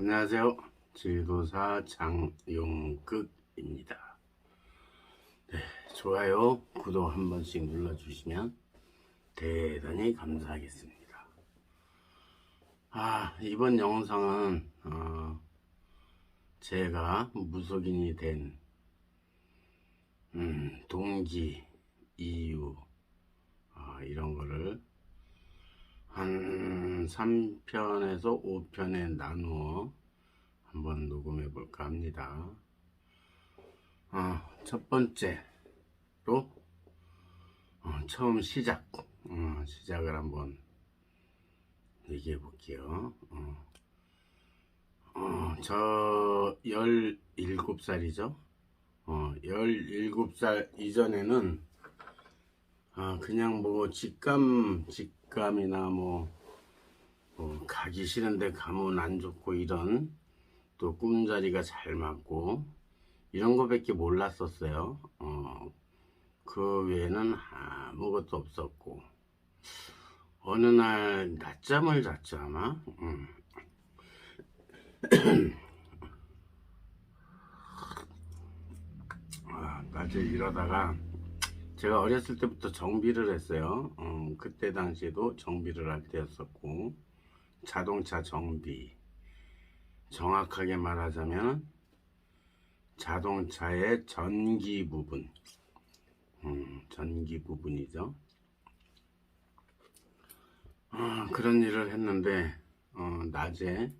안녕하세요. 지도사 장용극입니다. 네, 좋아요, 구독 한 번씩 눌러주시면 대단히 감사하겠습니다. 아, 이번 영상은, 어, 제가 무속인이 된, 음, 동기, 이유, 어, 이런 거를 한 3편에서 5편에 나누어 한번 녹음해 볼까 합니다. 어, 첫 번째로 어, 처음 시작 어, 시작을 한번 얘기해 볼게요. 어, 어, 저 17살이죠. 어, 17살 이전에는 아, 그냥 뭐 직감, 직감이나 뭐, 뭐 가기 싫은데 가면 안 좋고 이런 또 꿈자리가 잘 맞고 이런 거밖에 몰랐었어요. 어, 그 외에는 아무것도 없었고 어느 날 낮잠을 잤죠 아마. 음. 아, 낮에 이러다가 제가 어렸을 때부터 정비를 했어요. 음, 그때 당시에도 정비를 할 때였었고, 자동차 정비. 정확하게 말하자면, 자동차의 전기 부분. 음, 전기 부분이죠. 아, 그런 일을 했는데, 어, 낮에,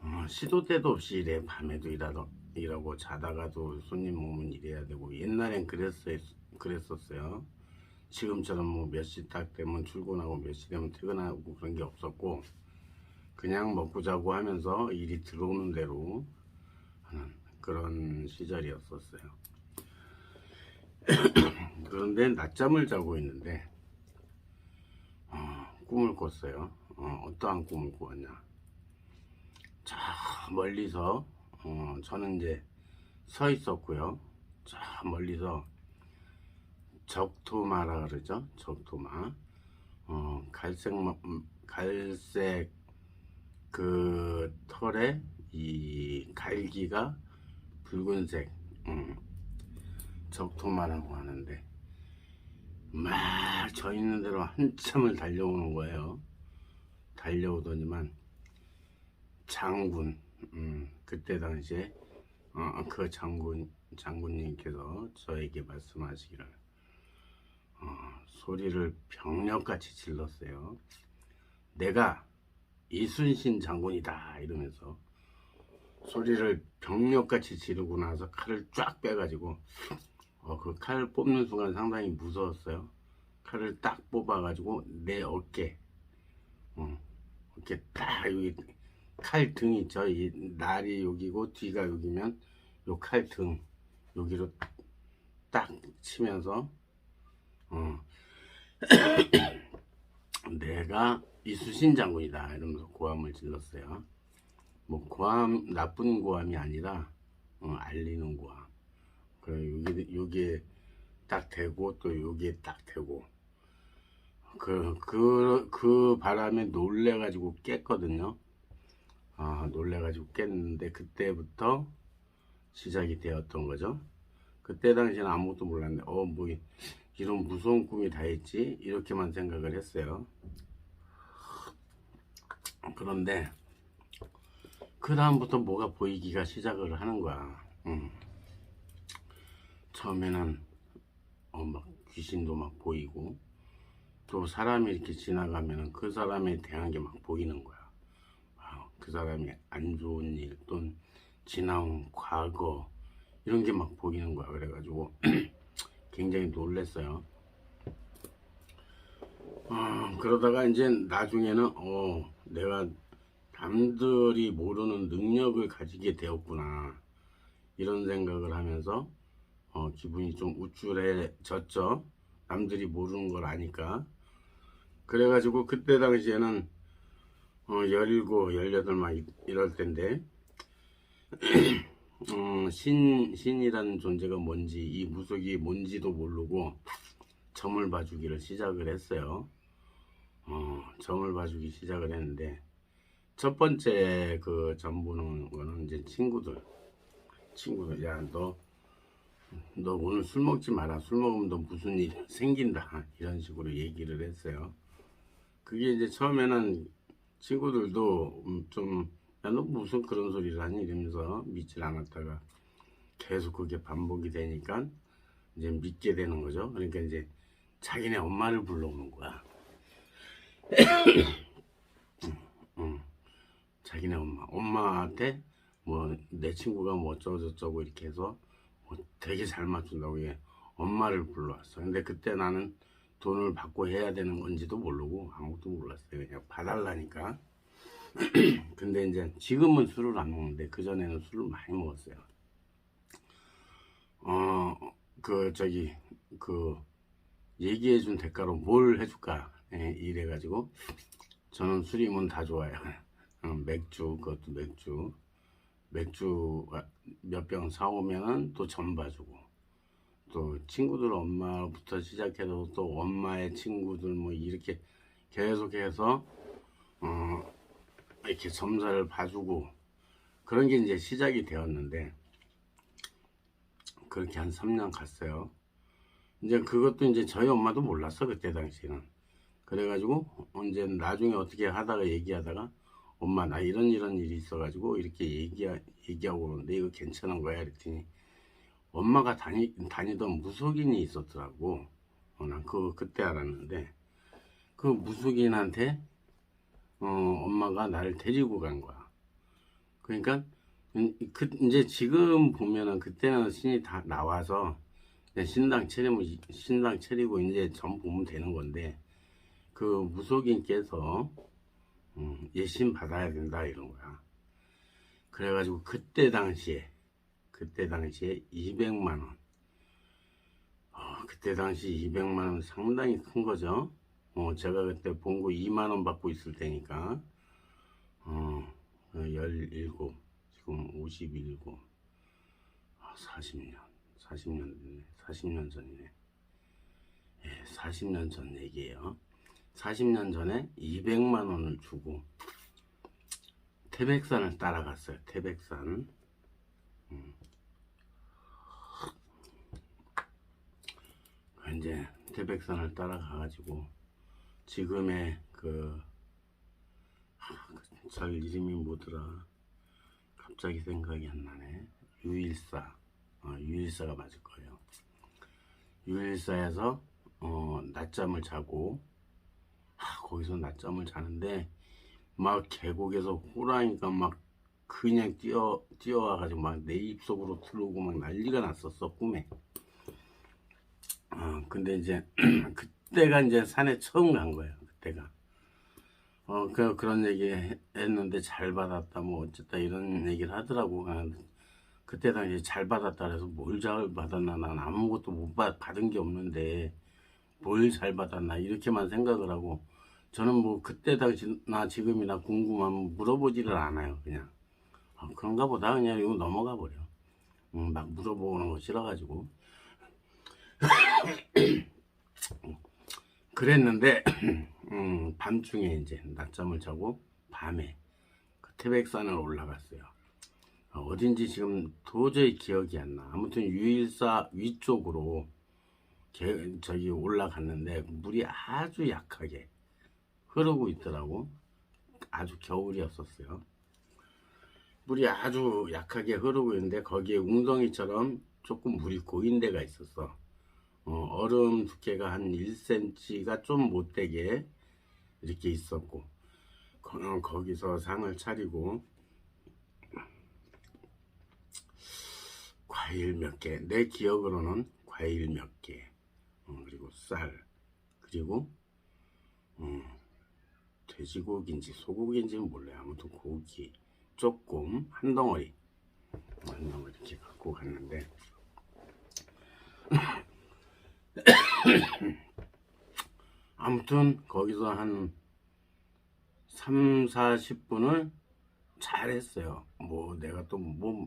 어, 시도 때도 없이 일해, 밤에도 일하러, 일하고, 자다가도 손님 오면 일해야 되고, 옛날엔 그랬어요. 그랬었어요. 지금처럼 뭐 몇 시 딱 되면 출근하고 몇 시 되면 퇴근하고 그런 게 없었고 그냥 먹고 자고 하면서 일이 들어오는 대로 하는 그런 시절이었었어요. 그런데 낮잠을 자고 있는데 어, 꿈을 꿨어요. 어, 떠한 꿈을 꾸었냐? 저 멀리서 어, 저는 이제 서 있었고요. 저 멀리서 적토마라 그러죠. 적토마. 어, 갈색, 음, 갈색 그 털에 이 갈기가 붉은색, 음, 적토마라고 하는데, 막 저 있는 대로 한참을 달려오는 거예요. 달려오더니만, 장군, 음, 그때 당시에, 어, 그 장군, 장군님께서 저에게 말씀하시기를, 어, 소리를 병력같이 질렀어요. 내가 이순신 장군이다 이러면서 소리를 병력같이 지르고 나서 칼을 쫙 빼가지고 어, 그 칼을 뽑는 순간 상당히 무서웠어요. 칼을 딱 뽑아가지고 내 어깨, 어, 어깨 딱 여기 칼등 있죠. 이 날이 여기고 뒤가 여기면 요 칼 등 여기로 딱 치면서 어. 내가 이수신 장군이다 이러면서 고함을 질렀어요. 뭐 고함 나쁜 고함이 아니라 어, 알리는 고함. 그 여기 여기에 딱 대고 또 여기에 딱 대고 그 그 그 바람에 놀래 가지고 깼거든요. 아 놀래 가지고 깼는데 그때부터 시작이 되었던 거죠. 그때 당시에는 아무것도 몰랐는데 어 뭐 이런 무서운 꿈이 다 있지? 이렇게만 생각을 했어요. 그런데 그 다음부터 뭐가 보이기가 시작을 하는 거야. 음. 처음에는 어, 막 귀신도 막 보이고 또 사람이 이렇게 지나가면 그 사람에 대한 게 막 보이는 거야. 아, 그 사람이 안 좋은 일 또는 지나온 과거 이런 게 막 보이는 거야. 그래가지고 굉장히 놀랬어요. 어, 그러다가 이제 나중에는 어, 내가 남들이 모르는 능력을 가지게 되었구나 이런 생각을 하면서 어, 기분이 좀 우쭐해졌죠. 남들이 모르는 걸 아니까. 그래가지고 그때 당시에는 어, 17, 18막 이럴 텐데 어, 신, 신이라는 존재가 뭔지, 이 무속이 뭔지도 모르고 점을 봐주기를 시작을 했어요. 어, 점을 봐주기 시작을 했는데, 첫 번째 그 전보는 거는 이제 친구들 친구들. 야너너 오늘 술 먹지 마라. 술 먹으면 너 무슨 일 생긴다. 이런 식으로 얘기를 했어요. 그게 이제 처음에는 친구들도 음, 좀 야 너 무슨 그런 소리를 하니? 이러면서 믿질 않았다가 계속 그게 반복이 되니까 이제 믿게 되는 거죠. 그러니까 이제 자기네 엄마를 불러오는 거야. 음, 자기네 엄마. 엄마한테 뭐 내 친구가 뭐 어쩌고저쩌고 이렇게 해서 뭐 되게 잘 맞춘다고 얘 엄마를 불러왔어. 근데 그때 나는 돈을 받고 해야 되는 건지도 모르고 아무것도 몰랐어요. 그냥 봐달라니까 근데 이제 지금은 술을 안 먹는데 그 전에는 술을 많이 먹었어요. 어 그 저기 그 얘기해준 대가로 뭘 해줄까 예, 이래가지고 저는 술이면 다 좋아요. 어, 맥주 그것도 맥주. 맥주 몇 병 사오면은 또 전 봐주고. 또 친구들 엄마부터 시작해서 또 엄마의 친구들 뭐 이렇게 계속해서 어 이렇게 점사를 봐주고 그런 게 이제 시작이 되었는데 그렇게 한 3년 갔어요. 이제 그것도 이제 저희 엄마도 몰랐어 그때 당시에는 그래가지고 언제 나중에 어떻게 하다가 얘기하다가 엄마 나 이런 이런 일이 있어가지고 이렇게 얘기 얘기하고 그러는데 이거 괜찮은 거야 이랬더니 엄마가 다니 다니던 무속인이 있었더라고. 어, 난 그거 그때 알았는데 그 무속인한테 어, 엄마가 나를 데리고 간 거야. 그러니까 음, 그 이제 지금 보면은 그때는 신이 다 나와서 신당 차리면 이- 신당 차리고 이제 전 보면 되는 건데 그 무속인께서 음, 예신 받아야 된다 이런 거야. 그래가지고 그때 당시에 그때 당시에 200만 원. 어, 그때 당시 200만 원 상당히 큰 거죠. 어, 제가 그때 본거 2만 원 받고 있을 때니까. 어, 17 지금 57 아, 40년 40년 됐네 40년 전이네. 예, 40년 전 얘기예요. 40년 전에 200만 원을 주고 태백산을 따라갔어요 태백산. 음. 이제 태백산을 따라가가지고 지금의 그 잘 이름이 뭐더라. 갑자기 생각이 안 나네. 유일사. 어, 유일사가 맞을 거예요. 유일사에서 어, 낮잠을 자고 하, 거기서 낮잠을 자는데 막 계곡에서 호랑이가 막 그냥 뛰어 뛰어와가지고 막 내 입속으로 들어오고 막 난리가 났었어 꿈에. 어, 근데 이제 그 때가 이제 산에 처음 간 거예요 그때가 어, 그, 그런 얘기 해- 했는데 잘 받았다, 뭐, 어쨌다, 이런 얘기를 하더라고. 아, 그때 당시에 잘 받았다 그래서 뭘 잘 받았나, 난 아무것도 못 받, 받은 게 없는데, 뭘 잘 받았나, 이렇게만 생각을 하고, 저는 뭐, 그때 당시나 지금이나 궁금하면 물어보지를 않아요, 그냥. 아, 그런가 보다, 그냥 이거 넘어가 버려. 음, 막 물어보는 거 싫어가지고. 그랬는데, 음, 밤중에 이제 낮잠을 자고 밤에 그 태백산을 올라갔어요. 어, 어딘지 지금 도저히 기억이 안 나. 아무튼 유일사 위쪽으로 개- 저기 올라갔는데 물이 아주 약하게 흐르고 있더라고. 아주 겨울이었었어요. 물이 아주 약하게 흐르고 있는데 거기에 웅덩이처럼 조금 물이 고인 데가 있었어. 어, 얼음 두께가 한 1cm가 좀 못되게 이렇게 있었고 거, 거기서 상을 차리고 과일 몇 개, 내 기억으로는 과일 몇 개, 어, 그리고 쌀, 그리고 음, 돼지고기인지 소고기인지는 몰라요. 아무튼 고기 조금 한 덩어리, 한 덩어리 이렇게 갖고 갔는데 아무튼 거기서 한 3, 40분을 잘 했어요. 뭐 내가 또 뭐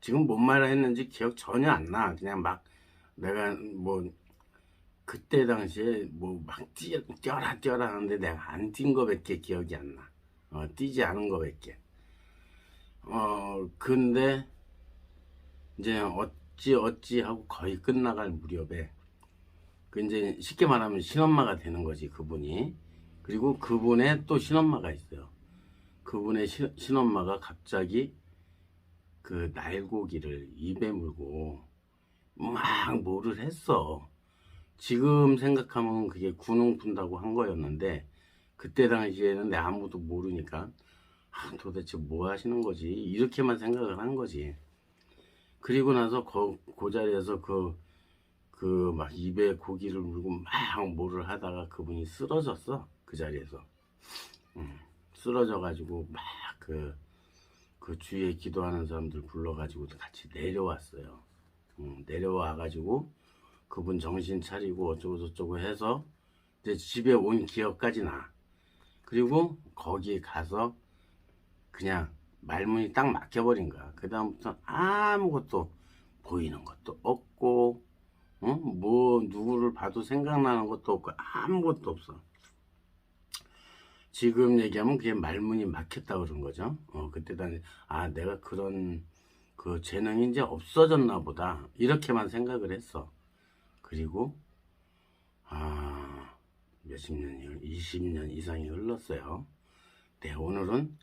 지금 뭔 말을 했는지 기억 전혀 안 나. 그냥 막 내가 뭐 그때 당시에 뭐 막 뛰어, 뛰어라 뛰어라 하는데 내가 안 뛴 거밖에 기억이 안 나. 어, 뛰지 않은 거밖에. 어, 근데 이제 어찌 어찌 하고 거의 끝나갈 무렵에 그 이제 쉽게 말하면 신엄마가 되는 거지 그분이. 그리고 그분의 또 신엄마가 있어요. 그분의 시- 신엄마가 갑자기 그 날고기를 입에 물고 막 뭐를 했어. 지금 생각하면 그게 군웅 푼다고 한 거였는데 그때 당시에는 내 아무도 모르니까 아, 도대체 뭐 하시는 거지 이렇게만 생각을 한 거지. 그리고 나서 그, 그 자리에서 그 그 막 입에 고기를 물고 막 뭐를 하다가 그분이 쓰러졌어 그 자리에서 음, 쓰러져 가지고 막그 그 주위에 기도하는 사람들 불러가지고 같이 내려왔어요. 음, 내려와 가지고 그분 정신 차리고 어쩌고 저쩌고 해서 이제 집에 온 기억까지 나. 그리고 거기 가서 그냥 말문이 딱 막혀버린 거야. 그 다음부터 아무것도 보이는 것도 없고, 어? 뭐 누구를 봐도 생각나는 것도 없고 아무것도 없어. 지금 얘기하면 그게 말문이 막혔다 그런 거죠. 어, 그때 당시 아 내가 그런 그 재능이 이제 없어졌나 보다 이렇게만 생각을 했어. 그리고 아 몇십 년이 20년 이상이 흘렀어요. 네 오늘은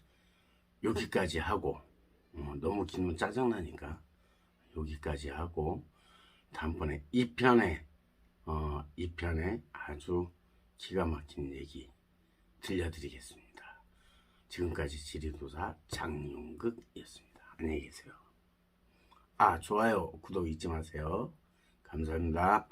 여기까지 하고 어, 너무 길면 짜증나니까 여기까지 하고 다음번에 2편에 어, 2편에 아주 기가 막힌 얘기 들려드리겠습니다. 지금까지 지리도사 장용극이었습니다. 안녕히 계세요. 아, 좋아요, 구독 잊지 마세요. 감사합니다.